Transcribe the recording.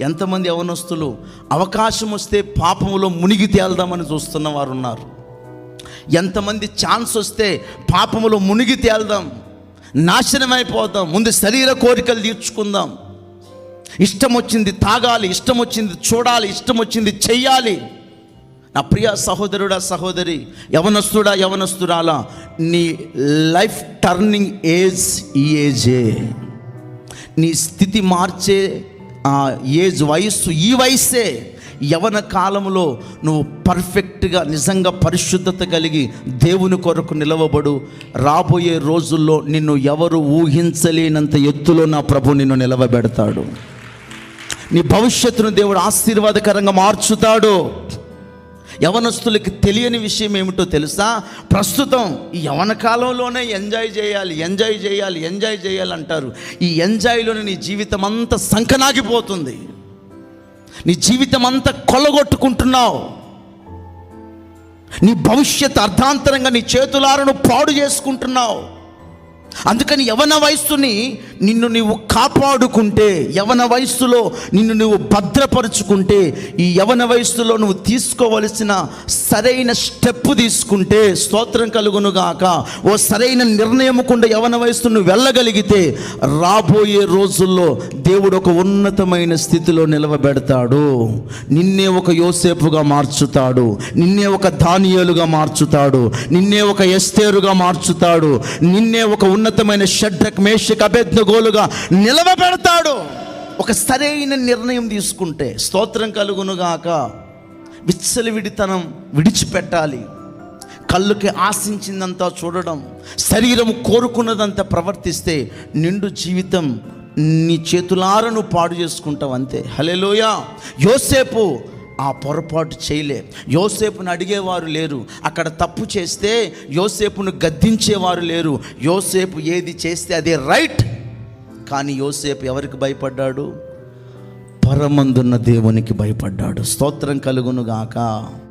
ఎంతమంది యవనస్తులు అవకాశం వస్తే పాపములో మునిగి తేల్దామని చూస్తున్న వారు ఉన్నారు ఎంతమంది ఛాన్స్ వస్తే పాపములో మునిగి తేల్దాం. నాశనం అయిపోదాం. ముందు శరీర కోరికలు తీర్చుకుందాం. ఇష్టం వచ్చింది తాగాలి ఇష్టం వచ్చింది చూడాలి ఇష్టం వచ్చింది చెయ్యాలి. నా ప్రియ సహోదరుడా సహోదరి యవనస్తుడా యవనస్తురాలా నీ లైఫ్ టర్నింగ్ ఏజ్ ఈ ఏజే. నీ స్థితి మార్చే ఏజ్ వయస్సు ఈ వయస్సే యవన కాలంలో నువ్వు పర్ఫెక్ట్గా నిజంగా పరిశుద్ధత కలిగి దేవుని కొరకు నిలవబడు. రాబోయే రోజుల్లో నిన్ను ఎవరు ఊహించలేనంత ఎత్తులో నా ప్రభు నిన్ను నిలవబెడతాడు. నీ భవిష్యత్తును దేవుడు ఆశీర్వాదకరంగా మార్చుతాడు. యవనస్తులకి తెలియని విషయం ఏమిటో తెలుసా? ప్రస్తుతం ఈ యవన కాలంలోనే ఎంజాయ్ చేయాలి ఎంజాయ్ చేయాలి ఎంజాయ్ చేయాలి అంటారు. ఈ ఎంజాయ్లోనే నీ జీవితం అంతా సంకనాగిపోతుంది. నీ జీవితం అంతా కొల్లగొట్టుకుంటున్నావు నీ భవిష్యత్ అర్ధాంతరంగా నీ చేతులారను పాడు చేసుకుంటున్నావు. అందుకని యవన వయస్సుని నిన్ను నీవు కాపాడుకుంటే యవన వయస్సులో నిన్ను నువ్వు భద్రపరుచుకుంటే ఈ యవన వయస్సులో నువ్వు తీసుకోవలసిన సరైన స్టెప్ తీసుకుంటే స్తోత్రం కలుగునుగాక. ఓ సరైన నిర్ణయముకుండా యవన వయస్సు నువ్వు వెళ్ళగలిగితే రాబోయే రోజుల్లో దేవుడు ఒక ఉన్నతమైన స్థితిలో నిలవబెడతాడు. నిన్నే ఒక యోసేపుగా మార్చుతాడు. నిన్నే ఒక దానియేలుగా మార్చుతాడు. నిన్నే ఒక ఎస్తేరుగా మార్చుతాడు. నిన్నే ఒక ఉన్న ఉన్నతమైన షడ్రక్ మేషక్ అభెజ్ఞగోలుగా నిలవబెడతాడు. ఒక సరైన నిర్ణయం తీసుకుంటే స్తోత్రం కలుగునుగాక. విచ్చలవిడితనం విడిచిపెట్టాలి. కళ్ళుకి ఆశించిందంతా చూడడం శరీరం కోరుకున్నదంతా ప్రవర్తిస్తే నిండు జీవితం నీ చేతులారను పాడు చేసుకుంటావు అంతే. హలేలోయ యోసేపు ఆ పొరపాటు చేయలే. యోసేపును అడిగేవారు లేరు. అక్కడ తప్పు చేస్తే యోసేపును గద్దించేవారు లేరు. యోసేపు ఏది చేస్తే అదే రైట్. కానీ యోసేపు ఎవరికి భయపడ్డాడు? పరమందున్న దేవునికి భయపడ్డాడు. స్తోత్రం కలుగును గాక